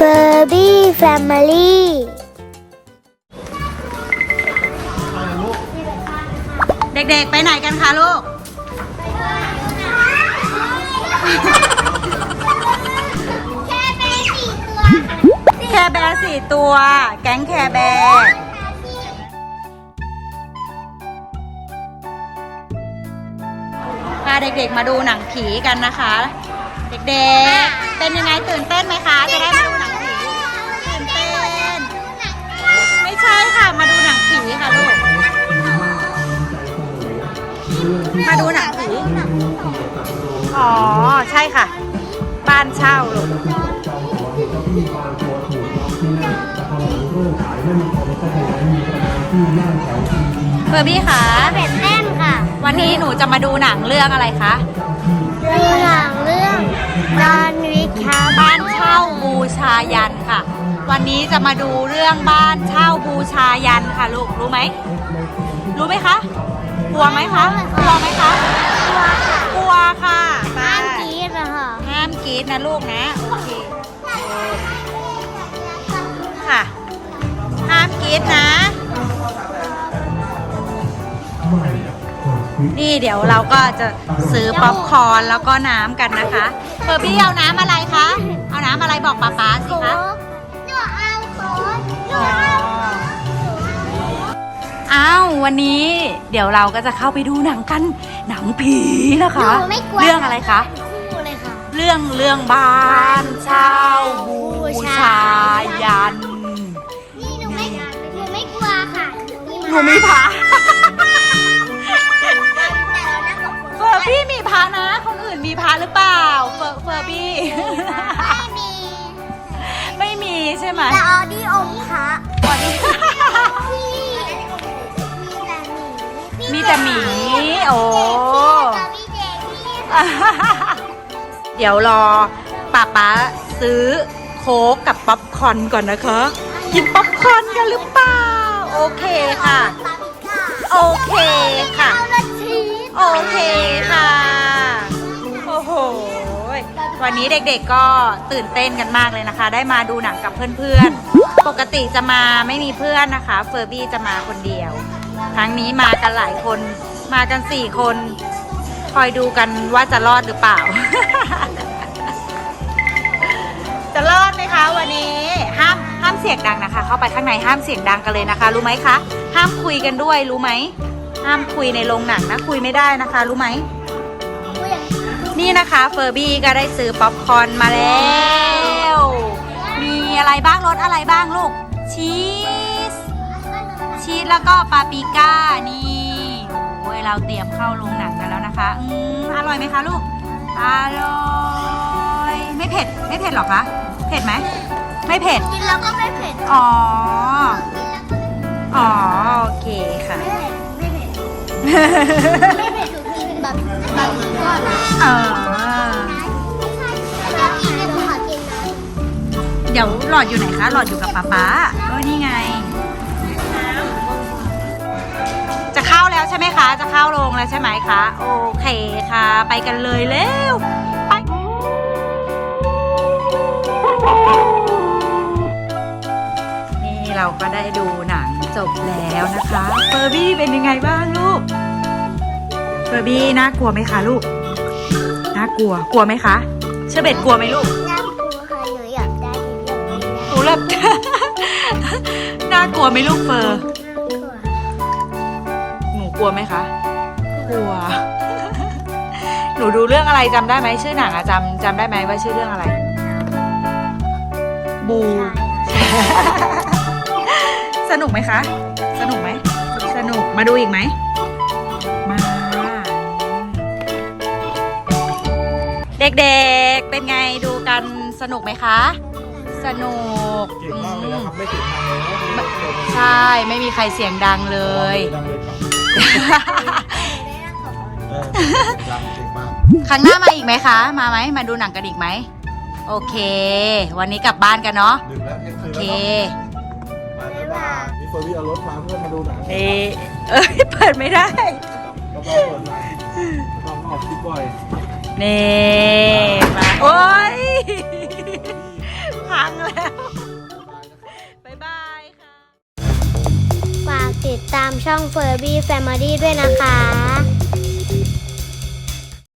Furby Family เด็กๆ ไปไหนกันคะลูก แคร์แบร์สี่ตัว แก๊งแคร์แบร์พาเด็กๆ มาดูหนังผีกันนะคะ เด็กๆ เป็นยังไงตื่นเต้นไหมคะ จะได้มาดู ใช่ค่ะ มาดูหนังผีค่ะลูก มาดูหนังผี อ๋อ ใช่ค่ะ บ้านเช่าลูกเบอร์บี้คะเป็ดเต้นค่ะ วันนี้หนูจะมาดูหนังเรื่องอะไรคะดูหนังเรื่องดอนวิกครับบ้านเช่าบูชายันค่ะ วันนี้จะมาดูเรื่องบ้านเช่าบูชายันค่ะลูกรู้ไหม รู้ไหมคะกลัวไหมคะกลัวไหมคะกลัวค่ะไปห้ามกรีดอะค่ะห้ามกรีดนะลูกนะโอเคค่ะห้ามกรีดนะ นี่เดี๋ยวเราก็จะซื้อป๊อปคอร์นแล้วก็น้ำกันนะคะเฟอร์บี้เอาน้ำอะไรคะ เอาน้ำอะไรบอกป๊าป๊าสิคะ อ๋อเอาอ้าววันนี้เดี๋ยวเราก็จะเข้าไปดูหนังกันหนังผีนะคะ หนูไม่กลัวเรื่องอะไรคะ คู่เลยค่ะ เรื่องเรื่องบ้านเช่าบูชายันนี่หนูไม่หนูไม่กลัวค่ะหนูมีพระแต่เรานั่งกับคนเฟอร์บี้มีพระนะ คนอื่นมีพระหรือเปล่า เฟอร์เฟอร์บี้ ไม่มี ไม่มีใช่ไหมแต่ออดี้อมพระวันนี้พี่มีแต่หมี โอ้แต่มีเจพี่เดี๋ยวรอป้าป๊าซื้อโค้กกับป๊อปคอร์นก่อนนะคะ กินป๊อปคอร์นกันหรือเปล่า โอเคค่ะปาปิก้าโอเคค่ะเอาละชีสโอเคค่ะ วันนี้เด็กๆก็ตื่นเต้นกันมากเลยนะคะ ได้มาดูหนังกับเพื่อนๆ ปกติจะมาไม่มีเพื่อนนะคะ เฟอร์บี้จะมาคนเดียว ครั้งนี้มากันหลายคน มากันสี่คน คอยดูกันว่าจะรอดหรือเปล่า จะรอดไหมคะ วันนี้ห้ามห้ามเสียงดังนะคะ เข้าไปข้างในห้ามเสียงดังกันเลยนะคะ รู้ไหมคะ ห้ามคุยกันด้วยรู้ไหมห้ามคุยในโรงหนังนะคุยไม่ได้นะคะ รู้ไหม นี่นะคะเฟอร์บี้ก็ได้ซื้อป๊อปคอร์นมาแล้ว มีอะไรบ้างรสอะไรบ้างลูก ชีส ชีสแล้วก็ปาปริก้านี่โอ้ยเราเตรียมเข้าโรงหนังกันแล้วนะคะ อืมอร่อยไหมคะลูก อร่อย ไม่เผ็ด ไม่เผ็ดหรอคะ เผ็ดไหม ไม่เผ็ด กินแล้วก็ไม่เผ็ด อ๋อ อ๋อ โอเคค่ะ ไม่เผ็ด ไม่เผ็ดหนูกิน แบบแบบก้อนกินในขอเดี๋ยวหลอดอยู่ไหนคะ หลอดอยู่กับป๊าป๊าเออนี่ไง จะเข้าแล้วใช่ไหมคะ จะเข้าโรงแล้วใช่ไหมคะ โอเคค่ะ ไปกันเลยเร็ว ไป นี่เราก็ได้ดูหนังจบแล้วนะคะเฟอร์บี้เป็นยังไงบ้างลูก เฟอร์บี้น่ากลัวไหมคะลูก น่ากลัว กลัวไหมคะเชอร์เบตกลัวไหมลูก น่ากลัวค่ะหนูอยากได้เรื่องนี้หนูแบบน่ากลัวไหมลูกเฟอร์หนูกลัวไหมคะ กลัว หนูดูเรื่องอะไรจำได้ไหมชื่อหนังอะจำจำได้ไหมว่าชื่อเรื่องอะไร บู สนุกไหมคะ สนุกไหม สนุก มาดูอีกไหม เด็กๆ เป็นไงดูกันสนุกไหมคะ สนุกเก่งมากเลยนะครับ ไม่เสียงดังเลยนะใช่ ไม่มีใครเสียงดังเลย ดังเลยครับเออดังเก่งมาก ครั้งหน้ามาอีกไหมคะ มาไหม มาดูหนังกันอีกไหม โอเค วันนี้กลับบ้านกันเนาะ ดึกแล้วเที่ยงโอคืนเคแล้วเนาะไปบ๊ายบายนี่เฟอร์บี้เอารถมาเพื่อมาดูหนังเอะเอ้ย เปิดไม่ได้ ก็ต้องเปิดหน่อยต้องออกคลิปบ่อย นี่มาโอ้ยพังแล้วบ๊ายบายค่ะ ฝากติดตามช่อง Furby Family ด้วยนะคะ